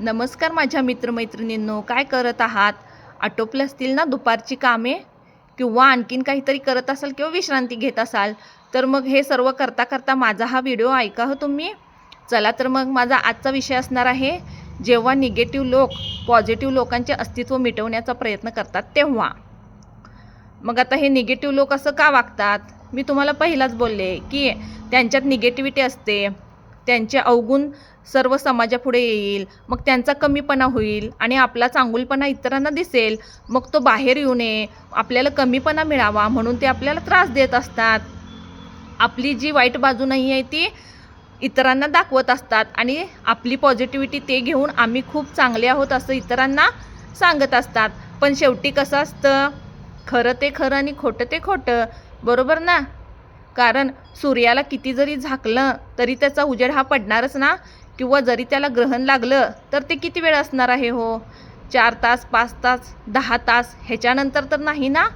नमस्कार माझ्या मित्रमैत्रिणींनो काय करत आहात? आटोपले असतील ना दुपारची कामे? किंवा आणखीन काहीतरी करत असाल किंवा विश्रांती घेत असाल तर मग हे सर्व करता करता माझा हा व्हिडिओ ऐका हो तुम्ही. चला तर मग माझा आजचा विषय असणार आहे जेव्हा निगेटिव्ह लोक पॉझिटिव्ह लोकांचे अस्तित्व मिटवण्याचा प्रयत्न करतात तेव्हा. मग आता हे निगेटिव्ह लोक असं का वागतात? मी तुम्हाला पहिलाच बोलले की त्यांच्यात निगेटिव्हिटी असते. त्यांचे अवगुण सर्व समाजापुढे येईल. मग त्यांचा कमीपणा होईल आणि आपला चांगुलपणा इतरांना दिसेल. मग तो बाहेर येऊ नये. आपल्याला कमीपणा मिळावा म्हणून ते आपल्याला त्रास देत असतात. आपली जी वाईट बाजू नाही आहे ती इतरांना दाखवत असतात आणि आपली पॉझिटिव्हिटी ते घेऊन आम्ही खूप चांगले आहोत असं इतरांना सांगत असतात. पण शेवटी कसं असतं? खरं ते खरं आणि खोटं ते खोटं. बरोबर ना? कारण सूर्याला किती जरी झाकलं तरी त्याचा उजेड हा पडणारच ना? किंवा जरी त्याला ग्रहण लागलं तर ते किती वेळ असणार आहे हो? चार तास पाच तास दहा तास ह्याच्यानंतर तर नाही ना?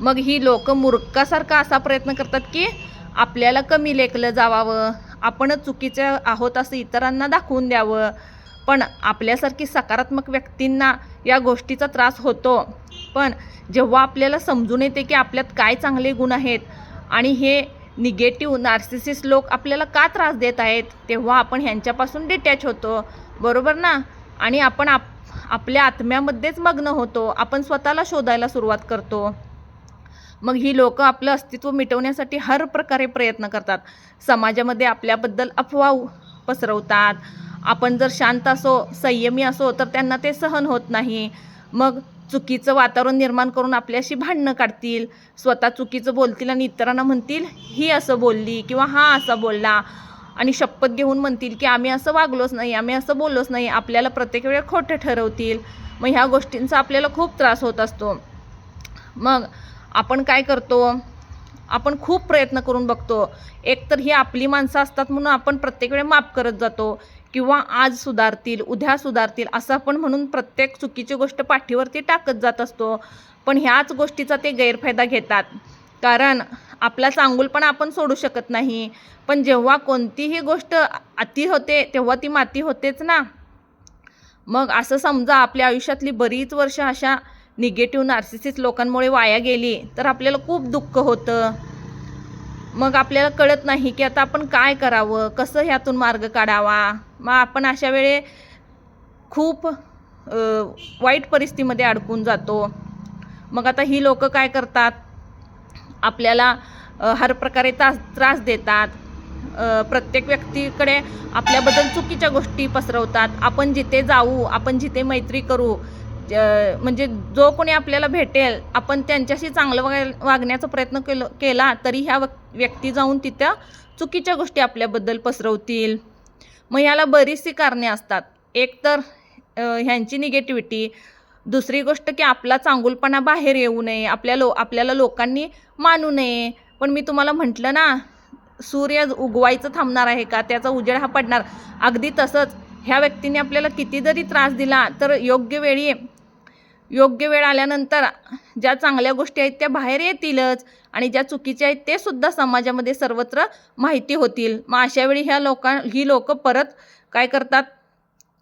मग ही लोक मूर्खासारखा असा प्रयत्न करतात की आपल्याला कमी लेखलं जावावं आपणच चुकीचं आहोत असं इतरांना दाखवून द्यावं. पण आपल्यासारखी सकारात्मक व्यक्तींना या गोष्टीचा त्रास होतो. पण जेव्हा आपल्याला समजून येते की आपल्यात काय चांगले गुण आहेत आणि हे निगेटिव्ह नार्सिसिस लोक आपल्याला का त्रास देत आहेत? तेव्हा आपण ह्यांच्यापासून डिटॅच होतो. बरोबर ना? आणि आपण आप आपल्या आत्म्यामध्येच मग्न होतो. आपण स्वतःला शोधायला सुरुवात करतो. मग ही लोक आपलं अस्तित्व मिटवण्यासाठी हर प्रकारे प्रयत्न करतात. समाजामध्ये आपल्याबद्दल अफवा पसरवतात. आपण जर शांत असो संयमी असो तर त्यांना ते सहन होत नाही. मग चुकीचं वातावरण निर्माण करून आपल्याशी भांडणं काढतील स्वतः चुकीचं बोलतील आणि इतरांना म्हणतील ही असं बोलली किंवा हा असा बोलला आणि शपथ घेऊन म्हणतील की आम्ही असं वागलोच नाही आम्ही असं बोललोच नाही आपल्याला प्रत्येक वेळेला खोटं ठरवतील. मग ह्या गोष्टींचा आपल्याला खूप त्रास होत असतो. मग आपण काय करतो? आपण खूप प्रयत्न करून बघतो. एक तर ही आपली माणसं असतात म्हणून आपण प्रत्येक वेळी माफ करत जातो. किंवा आज सुधारतील उद्या सुधारतील असं आपण म्हणून प्रत्येक चुकीची गोष्ट पाठीवरती टाकत जात असतो. पण ह्याच गोष्टीचा ते गैरफायदा घेतात. कारण आपला चांगुलपणा आपण सोडू शकत नाही. पण जेव्हा कोणतीही गोष्ट अति होते तेव्हा ती माती होतेच ना. मग असं समजा आपल्या आयुष्यातली बरीच वर्ष अशा निगेटिव्ह नार्सिसिस लोकांमुळे वाया गेली तर आपल्याला खूप दुःख होतं. मग आपल्याला कळत नाही की आता आपण काय करावं कसं ह्यातून मार्ग काढावा? मग आपण अशा वेळे खूप वाईट परिस्थितीमध्ये अडकून जातो. मग आता ही लोक काय करतात? आपल्याला हर प्रकारे त्रास त्रास देतात. प्रत्येक व्यक्तीकडे आपल्याबद्दल चुकीच्या गोष्टी पसरवतात. आपण जिथे जाऊ आपण जिथे मैत्री करू म्हणजे जो कोणी आपल्याला भेटेल आपण त्यांच्याशी चांगलं वागाय वागण्याचा प्रयत्न केलं केला तरी ह्या व्यक्ती जाऊन तिथं चुकीच्या गोष्टी आपल्याबद्दल पसरवतील. मग ह्याला बरीचशी कारणे असतात. एक तर ह्यांची निगेटिव्हिटी दुसरी गोष्ट की आपला चांगुलपणा बाहेर येऊ नये. आपल्या लो आपल्याला लोकांनी मानू नये. पण मी तुम्हाला म्हटलं ना सूर्य उगवायचं थांबणार आहे का? त्याचा उजेड हा पडणार. अगदी तसंच ह्या व्यक्तीने आपल्याला किती जरी त्रास दिला तर योग्य वेळी योग्य वेळ आल्यानंतर ज्या चांगल्या गोष्टी आहेत त्या बाहेर येतीलच आणि ज्या चुकीच्या आहेत ते सुद्धा समाजामध्ये सर्वत्र माहिती होतील. मग अशा वेळी ह्या लोकां ही लोक परत काय करतात?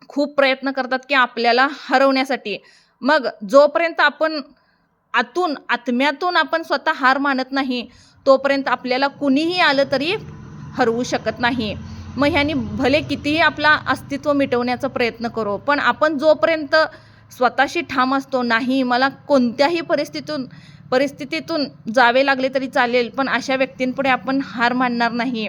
खूप प्रयत्न करतात की आपल्याला हरवण्यासाठी. मग जोपर्यंत आपण आतून आत्म्यातून आपण स्वतः हार मानत नाही तोपर्यंत आपल्याला कुणीही आलं तरी हरवू शकत नाही. मग ह्यानी भले कितीही आपला अस्तित्व मिटवण्याचा प्रयत्न करो पण आपण जोपर्यंत स्वतःशी ठाम असतो नाही मला कोणत्याही परिस्थितीतून परिस्थितीतून जावे लागले तरी चालेल पण अशा व्यक्तींपुढे आपण हार मानणार नाही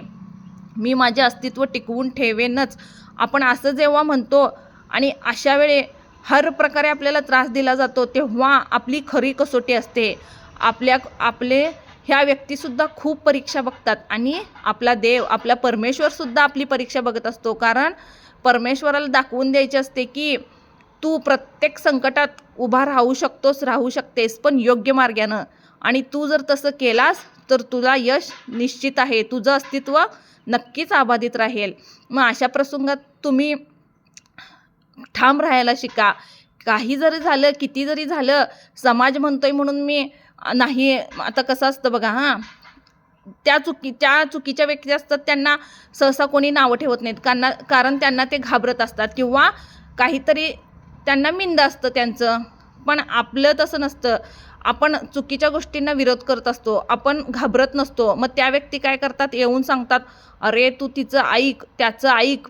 मी माझे अस्तित्व टिकवून ठेवेनच. आपण असं जेव्हा म्हणतो आणि अशा वेळे हर प्रकारे आपल्याला त्रास दिला जातो तेव्हा आपली खरी कसोटी असते. आपल्या आपले ह्या व्यक्तीसुद्धा खूप परीक्षा बघतात आणि आपला देव आपला परमेश्वरसुद्धा आपली परीक्षा बघत असतो. कारण परमेश्वराला दाखवून द्यायचे असते की तू प्रत्येक संकटात उभा राहू शकतोस राहू शकतेस पण योग्य मार्गानं. आणि तू जर तसं केलास तर तुला यश निश्चित आहे. तुझं अस्तित्व नक्कीच अबाधित राहील. मग अशा प्रसंगात तुम्ही ठाम राहायला शिका. काही जरी झालं किती जरी झालं समाज म्हणतोय म्हणून मी नाही आता कसं असतं बघा हां. त्या चुकी त्या चुकीच्या व्यक्ती असतात त्यांना सहसा कोणी नावं ठेवत नाहीत. कारण कारण त्यांना ते घाबरत असतात. किंवा काहीतरी त्यांना मिंद असतं त्यांचं. पण आपलं तसं नसतं. आपण चुकीच्या गोष्टींना विरोध करत असतो. आपण घाबरत नसतो. मग त्या व्यक्ती काय करतात? येऊन सांगतात अरे तू तिचं ऐक त्याचं ऐक.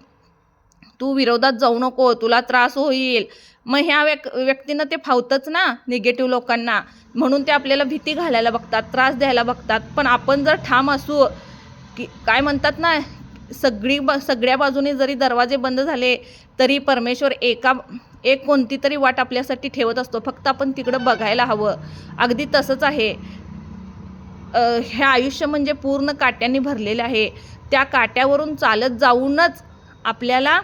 तू विरोधात जाऊ नको. तुला त्रास होईल. मग ह्या व्यक् व्यक्तीनं ते फावतंच ना निगेटिव्ह लोकांना. म्हणून ते आपल्याला भीती घालायला बघतात त्रास द्यायला बघतात. पण आपण जर ठाम असू की काय म्हणतात ना सगळी ब सगळ्या बाजूने जरी दरवाजे बंद झाले तरी परमेश्वर एका एक कोणती तरी वाट आपल्यासाठी ठेवत असतो. फक्त आपण तिकडं बघायला हवं. अगदी तसंच आहे. हे आयुष्य म्हणजे पूर्ण काट्यांनी भरलेलं आहे. त्या काट्यावरून चालत जाऊनच आपल्याला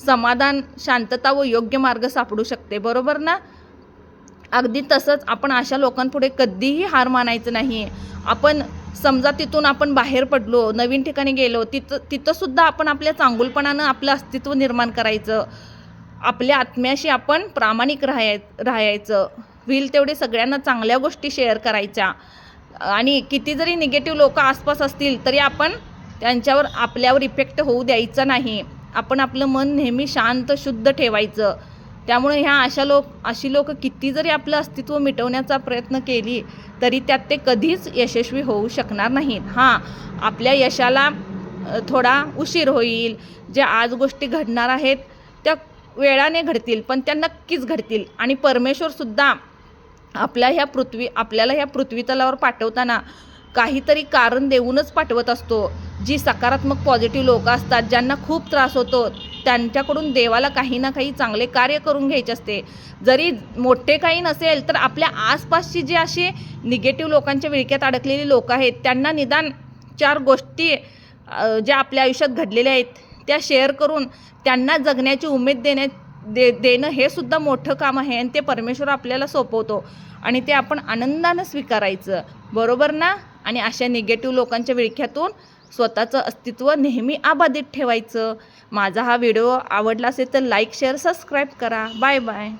समाधान शांतता व योग्य मार्ग सापडू शकते. बरोबर ना? अगदी तसंच आपण अशा लोकांपुढे कधीही हार मानायचं नाही आपण समजा तिथून आपण बाहेर पडलो नवीन ठिकाणी गेलो तिथं तिथंसुद्धा आपण आपल्या चांगुलपणानं आपलं अस्तित्व निर्माण करायचं. आपल्या आत्म्याशी आपण प्रामाणिक राहाय राहायचं. होईल तेवढे सगळ्यांना चांगल्या गोष्टी शेअर करायच्या. आणि किती जरी निगेटिव्ह लोक आसपास असतील तरी आपण त्यांच्यावर आपल्यावर इफेक्ट होऊ द्यायचा नाही. आपण आपलं मन नेहमी शांत शुद्ध ठेवायचं. त्यामुळे ह्या अशा लोक अशी लोक किती जरी आपलं अस्तित्व मिटवण्याचा प्रयत्न केली तरी त्यात ते कधीच यशस्वी होऊ शकणार नाहीत. हां आपल्या यशाला थोडा उशीर होईल. ज्या आज गोष्टी घडणार आहेत त्या वेळाने घडतील पण त्या नक्कीच घडतील. आणि परमेश्वरसुद्धा आपल्या ह्या पृथ्वी आपल्याला ह्या पृथ्वी तलावर पाठवताना काहीतरी कारण देऊनच पाठवत असतो. जी सकारात्मक पॉझिटिव्ह लोक असतात ज्यांना खूप त्रास होतो त्यांच्याकडून देवाला काही ना काही चांगले कार्य करून घ्यायचे असते. जरी मोठे काही नसेल तर आपल्या आसपासची जी अशी निगेटिव्ह लोकांच्या विळक्यात अडकलेली लोक आहेत त्यांना निदान चार गोष्टी ज्या आपल्या आयुष्यात घडलेल्या आहेत त्या शेअर करून त्यांना जगण्याची उमेद देण्या दे देणं हे सुद्धा मोठं काम आहे आणि ते परमेश्वर आपल्याला सोपवतो. आणि ते आपण आनंदानं स्वीकारायचं. बरोबर ना? आणि अशा निगेटिव्ह लोकांच्या विळख्यातून स्वतःचं अस्तित्व नेहमी अबाधित ठेवायचं. माझा हा व्हिडिओ आवडला असेल तर लाईक शेअर सबस्क्राईब करा. Bye bye